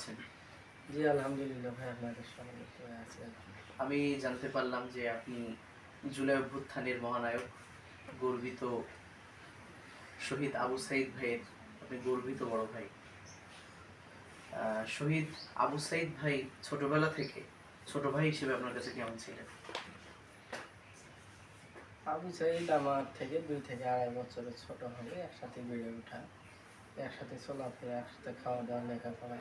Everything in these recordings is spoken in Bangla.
আছেন? জি আলহামদুলিল্লাহ ভাই আপনাদের সঙ্গে আছে। আমি জানতে পারলাম যে আপনি জুলাই অভ্যুত্থানের মহানায়ক গর্বিত শহীদ আবু সাইদ ভাইয়ের আপনি গর্বিত বড় ভাই। শহীদ আবু সাইদ ভাই ছোটবেলা থেকে ছোট ভাই হিসেবে আপনার কাছে কেমন ছিলেন? আবু সাইদ আমার থেকে দুই থেকে আড়াই বছরের ছোট হবে একসাথে বেড়ে ওঠা একসাথে চলাফেরা একসাথে খাওয়া দাওয়া লেখাপড়া।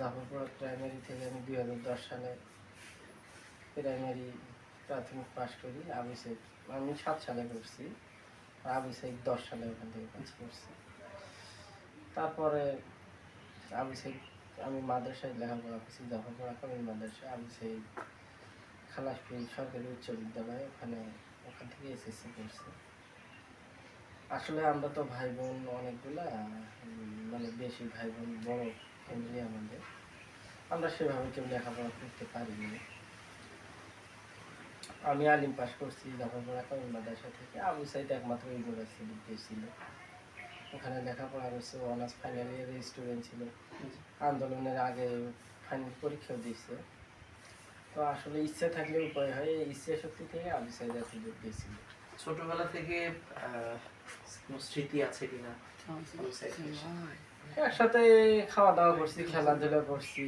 জাফরপুর প্রাইমারি থেকে আমি দুই হাজার দশ সালে প্রাইমারি প্রাথমিক পাশ করি আবু আমি সাত সালে করছি আবু সাইদ দশ সালে ওখান থেকে পাস করছি। তারপরে আবু আমি মাদ্রাসায় লেখাপড়া করছি, জাফরপুর আকামি মাদ্রাসায় আবু সাইদ খালাসপুর সরকারি উচ্চ বিদ্যালয় ওখানে, ওখান থেকে এসএসসি করছি। আসলে আমরা তো ভাই বোন অনেকগুলা মানে বেশি ভাই বোন, বড় ফ্যামিলি আমাদের। আমরা সেভাবে কেউ লেখাপড়া করতে পারিনি। আমি আলিম পাস করছি লেখাপড়া করি মাদ্রাসা থেকে। আবু সাইদ একমাত্র ইউনিভার্সিটিতে ছিল। ওখানে লেখাপড়া করছে অনার্স ফাইনাল ইয়ারের স্টুডেন্ট ছিল। আন্দোলনের আগে ফাইনাল পরীক্ষা দিয়েছে। তো আসলে ইচ্ছে থাকলে উপায় হয় এই ইচ্ছে শক্তি থেকে আবু সাইদ এতদূর গেছিল। ছোটবেলা থেকে স্মৃতি আছে কিনা? আবু সাইদ? একসাথে খাওয়া দাওয়া করছি, খেলাধুলা করছি,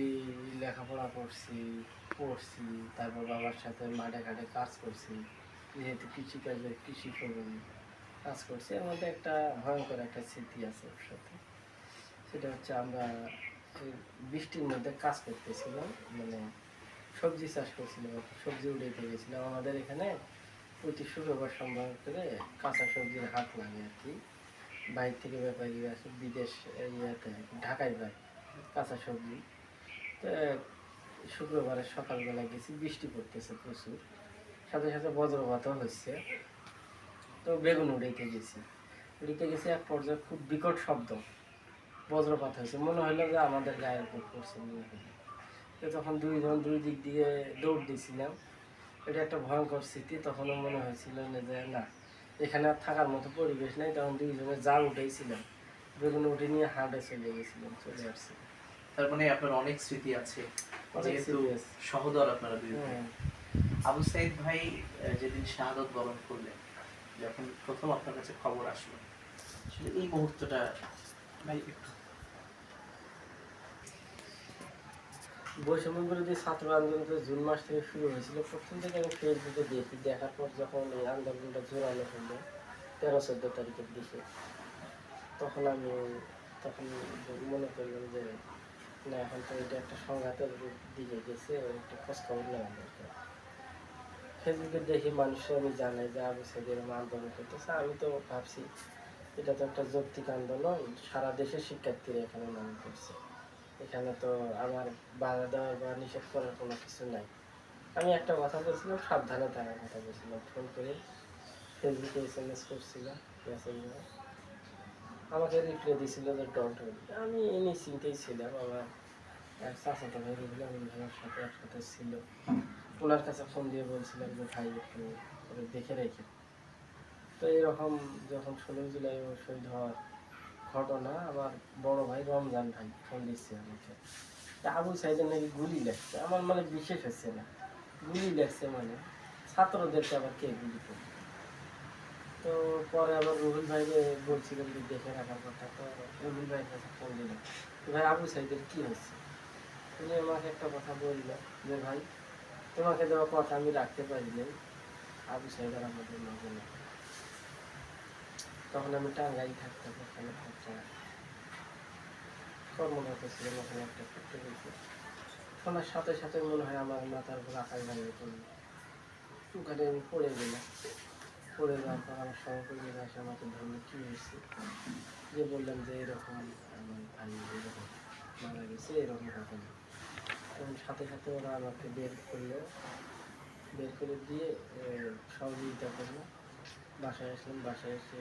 লেখাপড়া করছি, পড়ছি, তারপর বাবার সাথে মাঠে ঘাটে কাজ করছি, যেহেতু কৃষিকাজে, কৃষি করবেন কাজ করছি, এর মধ্যে একটা ভয়ঙ্কর একটা স্মৃতি আছে ওর সাথে। সেটা হচ্ছে আমরা বৃষ্টির মধ্যে কাজ করতেছিলাম মানে সবজি চাষ করছিলাম, সবজি উড়াইতে গেছিলাম। আমাদের এখানে প্রতি শুক্রবার সম্ভব করে কাঁচা সবজির হাট লাগে আর কি। বাইরে থেকে ব্যাপারী আসে, বিদেশ ইয়েতে, ঢাকায় যায়, কাঁচা সবজি। তো শুক্রবারে সকালবেলা গেছি, বৃষ্টি পড়তেছে প্রচুর। সাথে সাথে বজ্রপাতও হচ্ছে। তো বেগুন উড়াইতে গেছি। উড়িতে গেছি এক পর্যায়ে খুব বিকট শব্দ। বজ্রপাত হয়েছে। মনে হলো যে আমাদের গায়ের উপর পড়ছে মনে হলো তো তখন দুইজন দুই দিক দিয়ে দৌড় দিয়েছিলাম এটা একটা ভয়ঙ্কর স্মৃতি। তখনও মনে হয়েছিল যে না এখানে আর থাকার মতো পরিবেশ নেই তখন দুইজনে জাল উঠেছিলাম বেগুন উঠে নিয়ে হাঁটে চলে গেছিলাম চলে আসছি। তার মানে আপনার অনেক স্মৃতি আছে সহদল যেহেতু সহদর আপনারা দুই হ্যাঁ। আবু সাইদ ভাই যেদিন শাহাদত বরণ করলেন যখন প্রথম আপনার কাছে খবর আসলো আসলে এই মুহূর্তটা ভাই একটু বৈষম্য বিরোধী ছাত্র আন্দোলন তো জুন মাস থেকে শুরু হয়েছিল। প্রথম থেকে আমি ফেসবুকে দেখি, দেখার পর যখন এই আন্দোলনটা জোরালো হলো, তেরো, চোদ্দ তারিখের দিকে, তখন আমি, তখন মনে করলাম যে, না, এখন তো এটা একটা সংঘাতের দিকে গেছে একটা খোঁজ খবর নেওয়া দরকার। ফেসবুকে দেখি মানুষের আমি জানাই যে আবু সাইদ এরকম আন্দোলন করতেছে। আমি তো ভাবছি, এটা তো একটা যৌক্তিক আন্দোলন, সারা দেশের শিক্ষার্থীরা এখানে নাম করছে। এখানে তো আমার বাধা দেওয়ার বা নিষেধ করার কোনো কিছু নাই। আমি একটা কথা বলছিলাম, সাবধানে থাকার কথা বলছিলাম। ফোন করে ফেসবুকে এস এম এস করছিলাম আমাকে রিপ্লাই দিছিল যে ডন্ট আমি এমনি চিন্তাই ছিলাম আমার এক চাচাতো ভাই আমিন ভাইয়ের সাথে একসাথে ছিল। ওনার কাছে ফোন দিয়ে বলছিলাম যে, ভাই, একটু দেখে রেখে। তো এরকম যখন ষোলোই জুলাই শহীদ হওয়ার ঘটনা আমার বড় ভাই রমজান ভাই, ফোন দিচ্ছে আমাকে। তা আবু সাইদের নাকি গুলি লাগছে। আমার মানে বিশেষ হচ্ছে না। গুলি লাগছে মানে। ছাত্রদেরকে আবার কে গুলি করবে? তো পরে আবার রুহুল ভাইকে বলছিলাম যে দেখে রাখার কথা। তো রুহুল ভাইয়ের কাছে ফোন দিলাম। ভাই, আবু সাইদের কী হচ্ছে তুমি আমাকে একটা কথা বলল যে, ভাই, তোমাকে দেওয়া কথা আমি রাখতে পারি নাই। আবু সাইদার আমাদের নেই। তখন আমি টাঙ্গাই থাকতাম, ওখানে কর্মরত ছিলাম, ওখানে একটা করতে গেছি শোনার সাথে সাথে মনে হয় আমার মাথার উপর আকাশ ভাঙিয়ে পড়ল। ওখানে আমি পড়ে গেলাম। পড়ে যাওয়ার পর আমার সহকর্মীরা এসে আমাকে ধরলো, কী হয়েছে? যে বললাম যে এরকম আমার ভাই এরকম মারা গেছে, এরকম ঘটনা। তখন সাথে সাথে ওরা আমাকে বের করল। বের করে দিয়ে সহযোগিতা করল। বাসায় আসলাম, বাসায় এসে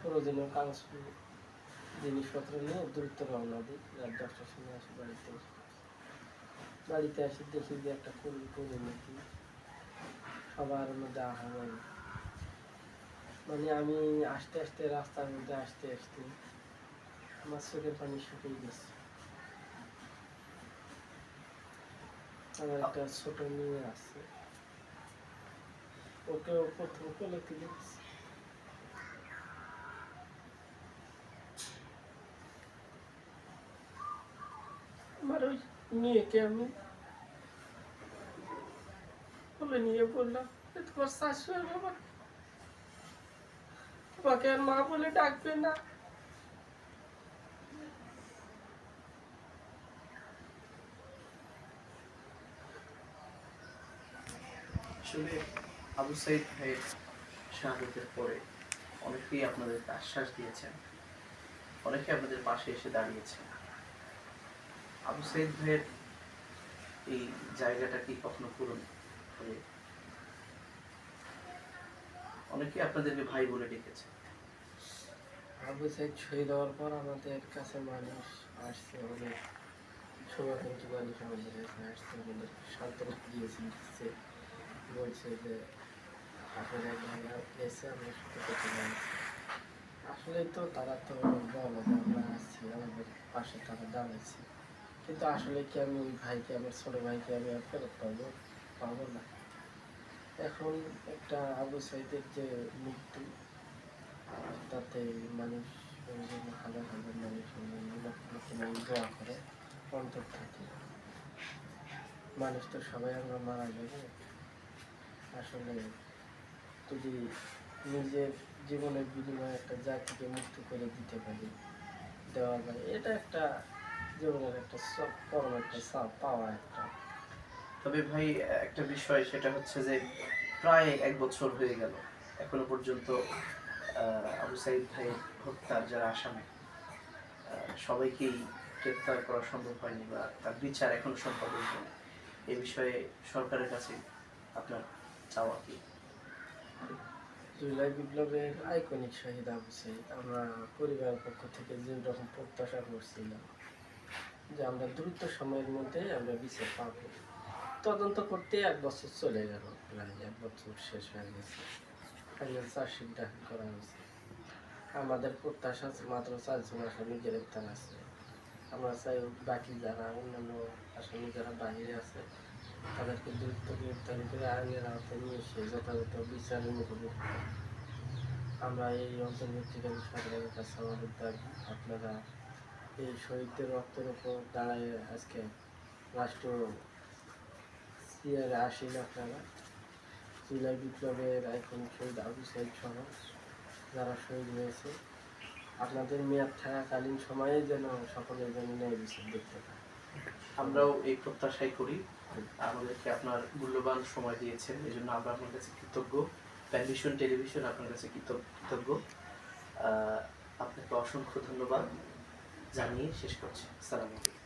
প্রয়োজনীয় কাগজ জিনিসপত্র নিয়ে দ্রুত রওনা দিই। রাত দশটার সময় আসি বাড়িতে বাড়িতে আসি দেখি যে একটা করি করি নাকি সবার মধ্যে আহা মানে মানে আমি আস্তে আস্তে রাস্তার মধ্যে আসতে আসতে আমার চোখের পানি শুকিয়ে গেছে। আমার একটা ছোট মেয়ে আছে। ওকেও প্রথম কোলে তুলে দিছি। আমার ওই মেয়েকে আমি কোলে নিয়ে বললাম "এ তোমার শাশুড়ি বাবা তোমাকে আর মা বলে ডাকবে না আসলে আবু সাইদ ভাইয়ের শাহাদতের পরে অনেকেই আপনাদেরকে আশ্বাস দিয়েছেন, অনেকে আপনাদের পাশে এসে দাঁড়িয়েছেন। আবু সাইদ ভাইয়ের এই জায়গাটা কি কখনো পূরণ হবে অনেকে আপনাদেরকে ভাই বলে ডেকেছে। আবু সাইদ শহীদ হওয়ার পর আমাদের কাছে মানুষ আসছে অনেক শুভাকাঙ্ক্ষী মানুষ আমাদের কাছে আসছে আমাদের সান্ত্বনা দিয়েছে বলছে যে আপনারা এসে আমরা আসলে তো তারা তো বলে আমরা আসছি আমাদের পাশে তারা দাঁড়াইছে। কিন্তু আসলে কি আমি ওই ভাইকে, আমার ছোট ভাইকে আমি আর ফেরত পাবো? পাবো না। এখন একটা আবু সাইদের যে মৃত্যু, তাতে মানুষ হাজার হাজার মানুষ মানুষ দোয়া করে, অন্তর থাকে। মানুষ তো সবাই আমরা মারা যাবে। আসলে যদি নিজের জীবনের বিনিময়ে একটা জাতিকে মুক্ত করে দিতে পারি, দেওয়া যায়। এটা একটা জীবনের একটা সব পরম একটা সাপ পাওয়া একটা। তবে ভাই, একটা বিষয় সেটা হচ্ছে যে প্রায় এক বছর হয়ে গেল এখনও পর্যন্ত আবু সাইদ ভাই হত্যার যারা আসামি সবাইকেই গ্রেপ্তার করা সম্ভব হয়নি বা তার বিচার এখনও সম্ভব হয়নি। এ বিষয়ে সরকারের কাছে আপনার চাওয়া কি? জুলাই বিপ্লবের আইকনিক শহীদ আবু সাইদ। আমরা পরিবারের পক্ষ থেকে যে রকম প্রত্যাশা করছিলাম যে আমরা দ্রুত সময়ের মধ্যে আমরা বিচার পাবো। তদন্ত করতে এক বছর চলে গেল, প্রায় এক বছর শেষ হয়ে গেছে। ফাইনাল চার্জশিট দাখিল করা হয়েছে। আমাদের প্রত্যাশা মাত্র চারজন আসামি গ্রেপ্তার আছে। আমরা চাই বাকি যারা অন্যান্য আসামি যারা বাইরে আছে তাদেরকে দ্রুত গ্রেপ্তারি করে আইনের আওতায় নিয়ে এসে যথাযথ বিচারের মুখোমুখি। আমরা এই অন্তর্বর্তীকালীন সরকারের কাছে দাবি আপনারা এই শহীদদের রক্তের উপর দাঁড়ায় আজকে রাষ্ট্র সিয়ারে আসেন আপনারা জুলাই বিপ্লবের আইকনিক শহীদ আবু সাইদ সহ যারা শহীদ হয়েছে, আপনাদের মেয়াদ থাকাকালীন সময়ে যেন সকলের জন্য ন্যায় বিচার দেখতে পায় আমরাও এই প্রত্যাশাই করি। আমাদেরকে আপনার মূল্যবান সময় দিয়েছেন এই জন্য আমরা আপনার কাছে কৃতজ্ঞ। প্যান্ডিশন টেলিভিশন আপনার কাছে কৃতজ্ঞ আপনাকে অসংখ্য ধন্যবাদ। জানিয়ে শেষ করছি। সালাম আলাইকুম।